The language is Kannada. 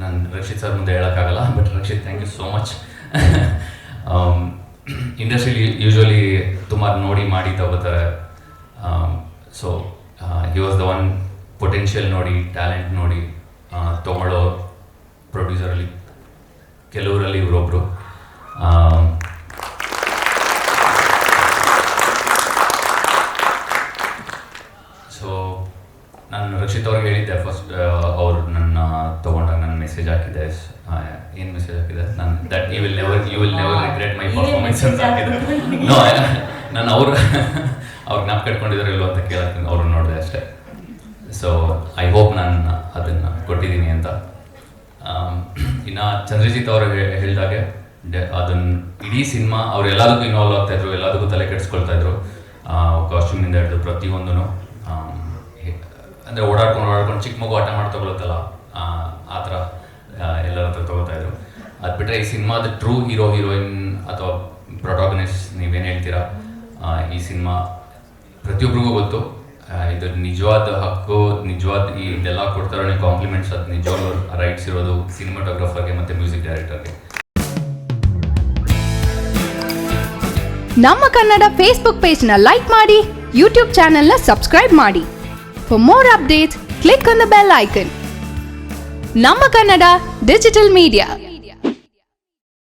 ನಾನು ರಕ್ಷಿತ್ ಸರ್ ಮುಂದೆ ಹೇಳೋಕ್ಕಾಗಲ್ಲ but Rakshit thank you so much industrially usually ತುಂಬ ನೋಡಿ ಮಾಡಿ ತಗೋತಾರೆ. So he was the one potential ನೋಡಿ ಟ್ಯಾಲೆಂಟ್ ನೋಡಿ ತೊಗೊಳ್ಳೋ ಪ್ರೊಡ್ಯೂಸರಲ್ಲಿ ಕೆಲವರಲ್ಲಿ ಇವರೊಬ್ಬರು ಸೊ ನಾನು ರಕ್ಷಿತ್ ಅವ್ರಿಗೆ ಹೇಳಿದ್ದೆ ಫಸ್ಟ್ ಅವರು ನನ್ನ ತಗೊಂಡಾಗ ನನ್ನ ಮೆಸೇಜ್ ಹಾಕಿದ್ದೆ ಏನು ಮೆಸೇಜ್ ಹಾಕಿದೆ ನಾನು that you will never you will never regret my performance ಅಂತ ಹಾಕಿದ್ರು? ನೋ ನಾನು ಅವ್ರು ಅವ್ರು ನಾಪ್ ಕಟ್ಕೊಂಡಿದ್ರು ಇಲ್ವೋ ಅಂತ ಕೇಳ್ತೀನಿ ಅವ್ರನ್ನ ನೋಡಿದೆ ಅಷ್ಟೇ. ಸೊ ಐ ಹೋಪ್ ನಾನು ಅದನ್ನು ಕೊಟ್ಟಿದ್ದೀನಿ ಅಂತ. ಇನ್ನು ಇನ್ನ ಚಂದ್ರಜಿತ್ ಅವರು ಹೇಳಿದಾಗೆ ಅದನ್ನ ಇಡೀ ಸಿನಿಮಾ ಅವ್ರು ಎಲ್ಲದಕ್ಕೂ ಇನ್ವಾಲ್ವ್ ಆಗ್ತಾಯಿದ್ರು ಎಲ್ಲದಕ್ಕೂ ತಲೆ ಕೆಡಿಸ್ಕೊಳ್ತಾ ಇದ್ರು. ಕಾಸ್ಟ್ಯೂಮಿಂದ ಹಿಡಿದು ಪ್ರತಿಯೊಂದೂ ಅಂದರೆ ಓಡಾಡ್ಕೊಂಡು ಓಡಾಡ್ಕೊಂಡು ಚಿಕ್ಕ ಮಗು ಆಟ ಮಾಡಿ ತಗೊಳತ್ತಲ್ಲ, ಆ ಥರ ಎಲ್ಲರ ಹತ್ರ ತಗೋತಾ ಇದ್ರು. ಅದು ಬಿಟ್ಟರೆ ಈ ಸಿನಿಮಾದ ಟ್ರೂ ಹೀರೋ ಹೀರೋಯಿನ್ ಅಥವಾ ಪ್ರೊಟಾಗನಿಸ್ಟ್ ನೀವೇನು ಹೇಳ್ತೀರಾ? ಈ ಸಿನಿಮಾ ಪ್ರತಿಯೊಬ್ಬರಿಗೂ ಗೊತ್ತು. ಇದು ನಿಜವಾದ ಹಕ್ಕು, ನಿಜವಾದ ಈ ಇದೆಲ್ಲ ಕೊಡ್ತಾರೋ ಕಾಂಪ್ಲಿಮೆಂಟ್ಸ್ ಅದು ನಿಜವಾಗ್ಲೂ ರೈಟ್ಸ್ ಇರೋದು ಸಿನಿಮಾಟೋಗ್ರಫರ್ಗೆ ಮತ್ತು ಮ್ಯೂಸಿಕ್ ಡೈರೆಕ್ಟರ್ಗೆ ನಮ್ಮ ಕನ್ನಡ ಫೇಸ್ಬುಕ್ ಪೇಜ್ನ ಲೈಕ್ ಮಾಡಿ ಯೂಟ್ಯೂಬ್ ಚಾನೆಲ್ನ ಸಬ್ಸ್ಕ್ರೈಬ್ ಮಾಡಿ. for more updates click on the bell icon ನಮ್ಮ ಕನ್ನಡ ಡಿಜಿಟಲ್ ಮೀಡಿಯಾ